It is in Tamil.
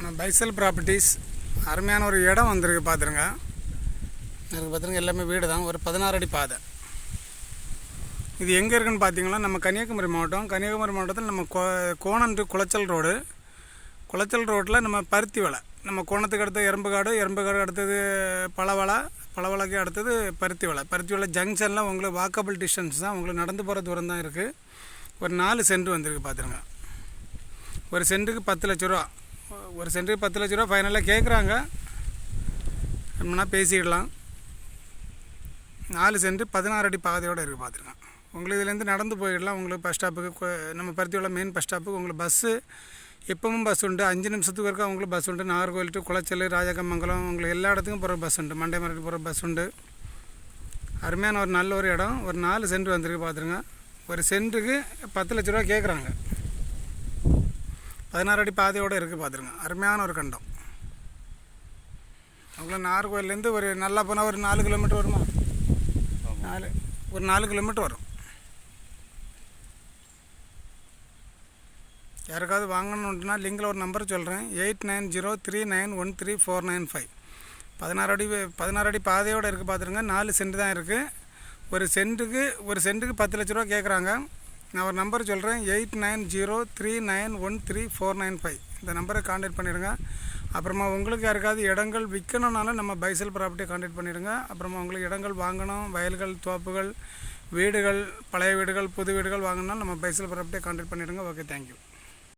நம்ம பைசல் ப்ராப்பர்ட்டிஸ் அருமையான ஒரு இடம் வந்திருக்கு பார்த்துருங்க எனக்கு பார்த்துருங்க எல்லாமே வீடு தான் ஒரு பதினாறு அடி பாதை. இது எங்கே இருக்குன்னு பார்த்தீங்கன்னா நம்ம கன்னியாகுமரி மாவட்டம். கன்னியாகுமரி மாவட்டத்தில் நம்ம கோ கோணம் குளச்சல் ரோடு. குளச்சல் ரோட்டில் நம்ம பருத்தி வலை. நம்ம கோணத்துக்கு அடுத்தது எறும்புகாடு எறும்புகாடு அடுத்தது பழவலை பழவலைக்கு அடுத்தது பருத்தி வலை. பருத்தி வலை ஜங்ஷனில் உங்களுக்கு வாக்கபிள் டிஸ்டன்ஸ் தான். உங்களுக்கு நடந்து போகிற தூரம் தான் இருக்குது ஒரு நாலு சென்ட் வந்திருக்கு பார்த்துருங்க ஒரு சென்ட்டுக்கு பத்து லட்ச ரூபா. ஒரு சென்ட்டுக்கு பத்து லட்ச ரூபா ஃபைனலாக கேட்குறாங்க நம்மனா பேசிக்கிடலாம் நாலு சென்ட் பதினாறு அடி பாதையோடு இருக்குது பார்த்துருக்கேன். உங்களுக்கு இதுலேருந்து நடந்து போயிடலாம். உங்களுக்கு பஸ் ஸ்டாப்புக்கு நம்ம பருத்தியோட மெயின் பஸ் ஸ்டாப்புக்கு உங்களுக்கு பஸ்ஸு எப்பவும் பஸ் உண்டு. அஞ்சு நிமிஷத்துக்கு வரைக்கும் உங்களுக்கு பஸ் உண்டு. நாகர்கோவில் டு குளச்சல் ராஜகமங்கலம் உங்களுக்கு எல்லா இடத்துக்கும் போகிற பஸ் உண்டு. மண்டை மரட்டு போகிற பஸ் உண்டு. அருமையான ஒரு நல்ல ஒரு இடம். ஒரு நாலு சென்ட் வந்திருக்கு பார்த்துருங்க. ஒரு சென்ட்டுக்கு பத்து லட்ச ரூபா கேட்குறாங்க பதினாறு அடி பாதையோடு இருக்குது பார்த்துருங்க அருமையான ஒரு கண்டம். உங்களுக்கு நாகர்கோவிலேருந்து ஒரு நல்லா போனால் ஒரு நாலு கிலோமீட்டர் வருமா? நாலு ஒரு நாலு கிலோமீட்டர் வரும். யாருக்காவது வாங்கணுன்ட்டுனா லிங்கில் ஒரு நம்பர் சொல்கிறேன் eight nine zero three nine one three four nine five பதினாறு அடி பதினாறு அடி பாதையோடு இருக்குது பார்த்துருங்க நாலு சென்ட் தான் இருக்குது ஒரு சென்ட்டுக்கு ஒரு சென்ட்டுக்கு பத்து லட்ச ரூபா கேட்குறாங்க நான் ஒரு நம்பர் சொல்கிறேன் eight nine zero three nine one three four nine five. இந்த நம்பரை காண்டாக்ட் பண்ணிடுங்க. அப்புறமா உங்களுக்கு யாருக்காவது இடங்கள் விற்கணுன்னாலும் நம்ம பைசல் ப்ராப்பர்ட்டியை காண்டாக்ட் பண்ணிடுங்க. அப்புறமா உங்களுக்கு இடங்கள் வாங்கணும். வயல்கள் தோப்புகள் வீடுகள் பழைய வீடுகள் புது வீடுகள் வாங்கணும்னாலும் நம்ம பைசல் ப்ராப்பர்ட்டியை காண்டாக்ட் பண்ணிடுங்க. Okay thank you